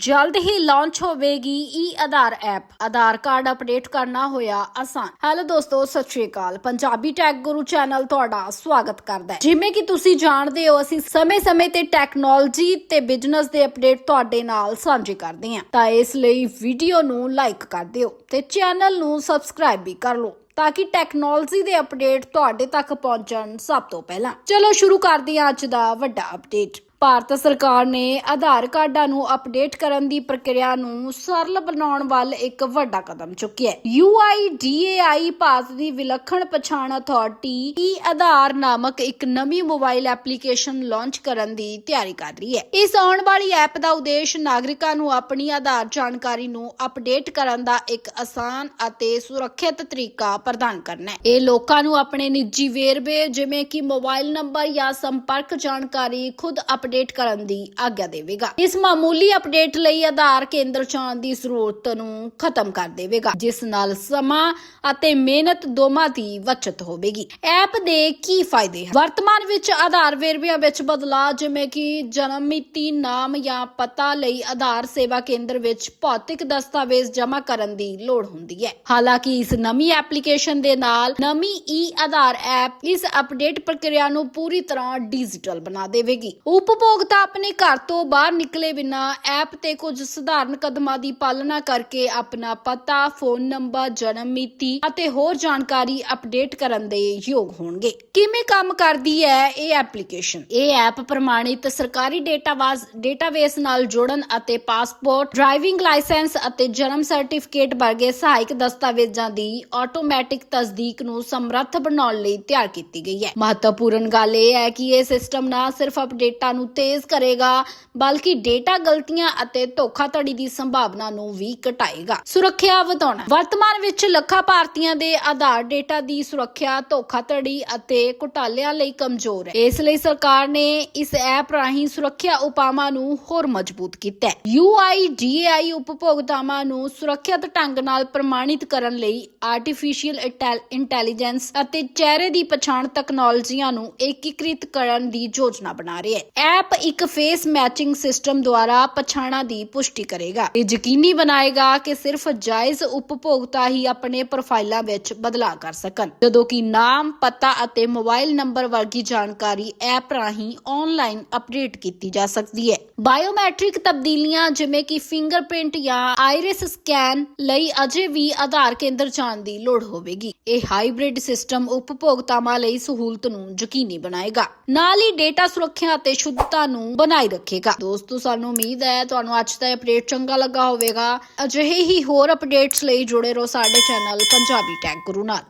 ਜਲਦ ਹੀ ਲਾਂਚ ਹੋਵੇਗੀ e Aadhaar app Aadhaar card update ਕਰਨਾ ਹੋਇਆ ਆਸਾਨ। ਹੈਲੋ ਦੋਸਤੋ, ਸਤਿ ਸ਼੍ਰੀ ਅਕਾਲ। ਪੰਜਾਬੀ ਟੈਕ ਗੁਰੂ ਚੈਨਲ ਤੁਹਾਡਾ ਸਵਾਗਤ ਕਰਦਾ ਹੈ। ਜਿਵੇਂ ਕਿ ਤੁਸੀਂ ਜਾਣਦੇ ਹੋ, ਅਸੀਂ ਸਮੇਂ-ਸਮੇਂ ਤੇ ਟੈਕਨੋਲੋਜੀ ਤੇ ਬਿਜ਼ਨਸ ਦੇ ਅਪਡੇਟ ਤੁਹਾਡੇ ਨਾਲ ਸਾਂਝੇ ਕਰਦੇ ਹਾਂ। ਤਾਂ ਇਸ ਲਈ ਵੀਡੀਓ ਨੂੰ ਲਾਈਕ ਕਰ ਦਿਓ ਤੇ ਚੈਨਲ ਨੂੰ ਸਬਸਕ੍ਰਾਈਬ ਵੀ ਕਰ ਲਓ ਤਾਂ ਕਿ ਟੈਕਨੋਲੋਜੀ ਦੇ ਅਪਡੇਟ ਤੁਹਾਡੇ ਤੱਕ ਪਹੁੰਚਣ ਸਭ ਤੋਂ ਪਹਿਲਾਂ। ਚਲੋ ਸ਼ੁਰੂ ਕਰਦੇ ਹਾਂ ਅੱਜ ਦਾ ਵੱਡਾ ਅਪਡੇਟ ਭਾਰਤ ਸਰਕਾਰ ਨੇ ਆਧਾਰ ਕਾਰਡਾਂ ਨੂੰ ਅਪਡੇਟ ਕਰਨ ਦੀ ਪ੍ਰਕਿਰਿਆ ਨੂੰ ਸਰਲ ਬਣਾਉਣ ਵੱਲ ਇੱਕ ਵੱਡਾ ਕਦਮ ਚੁੱਕਿਆ ਹੈ। UIDAI ਭਾਰਤ ਦੀ ਵਿਲੱਖਣ ਪਛਾਣ ਅਥਾਰਟੀ ਈ ਆਧਾਰ ਨਾਮਕ ਇੱਕ ਨਵੀਂ ਮੋਬਾਈਲ ਐਪਲੀਕੇਸ਼ਨ ਲਾਂਚ ਕਰਨ ਦੀ ਤਿਆਰੀ ਕਰ ਰਹੀ ਹੈ। ਇਸ ਆਉਣ ਵਾਲੀ ਐਪ ਦਾ ਉਦੇਸ਼ ਨਾਗਰਿਕਾਂ ਨੂੰ ਆਪਣੀ ਆਧਾਰ ਜਾਣਕਾਰੀ ਨੂੰ ਅਪਡੇਟ ਕਰਨ ਦਾ ਇੱਕ ਆਸਾਨ ਅਤੇ ਸੁਰੱਖਿਅਤ ਤਰੀਕਾ ਪ੍ਰਦਾਨ ਕਰਨਾ ਹੈ। ਇਹ ਲੋਕਾਂ ਨੂੰ ਆਪਣੇ ਨਿੱਜੀ ਵੇਰਵੇ ਜਿਵੇਂ ਕਿ ਮੋਬਾਈਲ ਨੰਬਰ ਜਾਂ ਸੰਪਰਕ ਜਾਣਕਾਰੀ ਖੁਦ ਅਪਡੇਟ ਕਰਨ ਦੀ ਆਗਿਆ ਦੇਵੇਗਾ। ਇਸ ਮਾਮੂਲੀ ਅਪਡੇਟ ਲਈ ਆਧਾਰ ਕੇਂਦਰ ਜਾਣ ਦੀ ਜ਼ਰੂਰਤ ਨੂੰ ਖਤਮ ਕਰ ਦੇਵੇਗਾ, ਜਿਸ ਨਾਲ ਸਮਾਂ ਅਤੇ ਮਿਹਨਤ ਦੋਵਾਂ ਦੀ ਬਚਤ ਹੋਵੇਗੀ। ਐਪ ਦੇ ਕੀ ਫਾਇਦੇ ਹਨ? ਵਰਤਮਾਨ ਵਿੱਚ ਆਧਾਰ ਵੇਰਵਿਆਂ ਵਿੱਚ ਬਦਲਾਅ, ਜਿਵੇਂ ਕਿ ਜਨਮ ਮਿਤੀ ਨਾਮ ਜਾਂ ਪਤਾ ਲਈ ਆਧਾਰ ਸੇਵਾ ਕੇਂਦਰ ਵਿੱਚ ਭੌਤਿਕ ਦਸਤਾਵੇਜ਼ ਜਮ੍ਹਾਂ ਕਰਨ ਦੀ ਲੋੜ ਹੁੰਦੀ ਹੈ। ਹਾਲਾਂਕਿ ਇਸ ਨਵੀਂ ਐਪਲੀਕੇਸ਼ਨ ਦੇ ਨਾਲ ਨਵੀਂ ਈ ਆਧਾਰ ਐਪ ਇਸ ਅਪਡੇਟ ਪ੍ਰਕਿਰਿਆ ਨੂੰ ਪੂਰੀ ਤਰ੍ਹਾਂ ਡਿਜੀਟਲ ਬਣਾ ਦੇਵੇਗੀ। ਉਪ ਉਪਭੋਗਤਾ ਆਪਣੇ ਘਰ ਤੋਂ ਬਾਹਰ ਨਿਕਲੇ ਬਿਨਾ ਐਪ ਤੇ ਕੁਝ ਸਧਾਰਨ ਕਦਮਾਂ ਦੀ ਪਾਲਣਾ ਕਰਕੇ ਆਪਣਾ ਪਤਾ, ਫੋਨ ਨੰਬਰ, ਜਨਮ ਮਿਤੀ ਅਤੇ ਹੋਰ ਜਾਣਕਾਰੀ ਅਪਡੇਟ ਕਰਨ ਦੇ ਯੋਗ ਹੋਣਗੇ। ਕਿਵੇਂ ਕੰਮ ਕਰਦੀ ਹੈ ਇਹ ਐਪਲੀਕੇਸ਼ਨ? ਇਹ ਐਪ ਪ੍ਰਮਾਣਿਤ ਸਰਕਾਰੀ ਡੇਟਾਵਾਸ ਡੇਟਾਬੇਸ ਨਾਲ ਜੋੜਨ ਅਤੇ ਪਾਸਪੋਰਟ, ਡਰਾਈਵਿੰਗ ਲਾਇਸੈਂਸ ਅਤੇ ਜਨਮ ਸਰਟੀਫਿਕੇਟ ਵਰਗੇ ਸਹਾਇਕ ਦਸਤਾਵੇਜ਼ਾਂ ਦੀ ਆਟੋਮੈਟਿਕ ਤਸਦੀਕ ਨੂੰ ਸਮਰੱਥ ਬਣਾਉਣ ਲਈ ਤਿਆਰ ਕੀਤੀ ਗਈ ਹੈ। ਮਹੱਤਵਪੂਰਨ ਗੱਲ ਇਹ ਹੈ ਕਿ ਇਹ ਸਿਸਟਮ ਨਾ ਸਿਰਫ ਅਪਡੇਟਾਂ ਨੂੰ ਤੇਜ਼ ਕਰੇਗਾ, ਬਲਕਿ ਡੇਟਾ ਗਲਤੀਆਂ ਅਤੇ ਧੋਖਾਧੜੀ ਦੀ ਸੰਭਾਵਨਾ ਨੂੰ ਵੀ ਘਟਾਏਗਾ। ਸੁਰੱਖਿਆ ਵਧਾਉਣਾ। ਵਰਤਮਾਨ ਵਿੱਚ ਲੱਖਾਂ ਭਾਰਤੀਆਂ ਦੇ ਆਧਾਰ ਡੇਟਾ ਦੀ ਸੁਰੱਖਿਆ, ਧੋਖਾਧੜੀ ਅਤੇ ਘੁਟਾਲਿਆਂ ਲਈ ਕਮਜ਼ੋਰ ਹੈ। ਇਸ ਲਈ ਸਰਕਾਰ ਨੇ ਇਸ ਐਪ ਰਾਹੀਂ ਸੁਰੱਖਿਆ ਉਪਾਵਾਂ ਨੂੰ ਹੋਰ ਮਜ਼ਬੂਤ ਕੀਤਾ ਹੈ। UIDAI ਉਪਭੋਗਤਾਵਾਂ ਨੂੰ ਸੁਰੱਖਿਅਤ ਢੰਗ ਨਾਲ ਪ੍ਰਮਾਣਿਤ ਕਰਨ ਲਈ ਆਰਟੀਫੀਸ਼ੀਅਲ ਇੰਟੈਲੀਜੈਂਸ ਅਤੇ ਚਿਹਰੇ ਦੀ ਪਛਾਣ ਤਕਨਾਲੋਜੀਆਂ ਨੂੰ ਏਕੀਕ੍ਰਿਤ ਕਰਨ ਦੀ ਯੋਜਨਾ ਬਣਾ ਰਹੀ ਹੈ। ਐਪ ਇੱਕ ਫੇਸ ਮੈਚਿੰਗ ਸਿਸਟਮ ਦੁਆਰਾ ਪਛਾਣਾਂ ਦੀ ਪੁਸ਼ਟੀ ਕਰੇਗਾ। ਇਹ ਯਕੀਨੀ ਬਣਾਏਗਾ ਕਿ ਸਿਰਫ ਜਾਇਜ਼ ਉਪਭੋਗਤਾ ਹੀ ਆਪਣੇ ਪ੍ਰੋਫਾਈਲਾਂ ਵਿੱਚ ਬਦਲਾਅ ਕਰ ਸਕਣ। ਜਦੋਂ ਕਿ ਨਾਮ, ਪਤਾ ਅਤੇ ਮੋਬਾਈਲ ਨੰਬਰ ਵਰਗੀ ਜਾਣਕਾਰੀ ਐਪ ਰਾਹੀਂ ਆਨਲਾਈਨ ਅਪਡੇਟ ਕੀਤੀ ਜਾ ਸਕਦੀ ਹੈ। ਬਾਇਓਮੈਟ੍ਰਿਕ ਤਬਦੀਲੀਆਂ ਜਿਵੇਂ ਕਿ ਫਿੰਗਰਪ੍ਰਿੰਟ ਜਾਂ ਆਈਰਿਸ ਸਕੈਨ ਲਈ ਅਜੇ ਵੀ ਆਧਾਰ ਕੇਂਦਰ ਜਾਣ ਦੀ ਲੋੜ ਹੋਵੇਗੀ। ਇਹ ਹਾਈਬ੍ਰਿਡ ਸਿਸਟਮ ਉਪਭੋਗਤਾਵਾਂ ਲਈ ਸਹੂਲਤ ਨੂੰ ਯਕੀਨੀ ਬਣਾਏਗਾ। ਨਾਲ ਹੀ ਡੇਟਾ ਸੁਰੱਖਿਆ ਅਤੇ ਸ਼ੁੱਧ ਸ਼ੁੱਧਤਾ ਨੂੰ ਬਣਾਈ ਰੱਖੇਗਾ। ਦੋਸਤੋ, ਸਾਨੂੰ ਉਮੀਦ ਹੈ ਤੁਹਾਨੂੰ ਅੱਜ ਦਾ ਅਪਡੇਟ ਚੰਗਾ ਲੱਗਾ ਹੋਵੇਗਾ। ਅਜਿਹੇ ਹੀ ਹੋਰ ਅਪਡੇਟਸ ਲਈ ਜੁੜੇ ਰਹੋ ਸਾਡੇ ਚੈਨਲ ਪੰਜਾਬੀ ਟੈਕ ਗੁਰੂ ਨਾਲ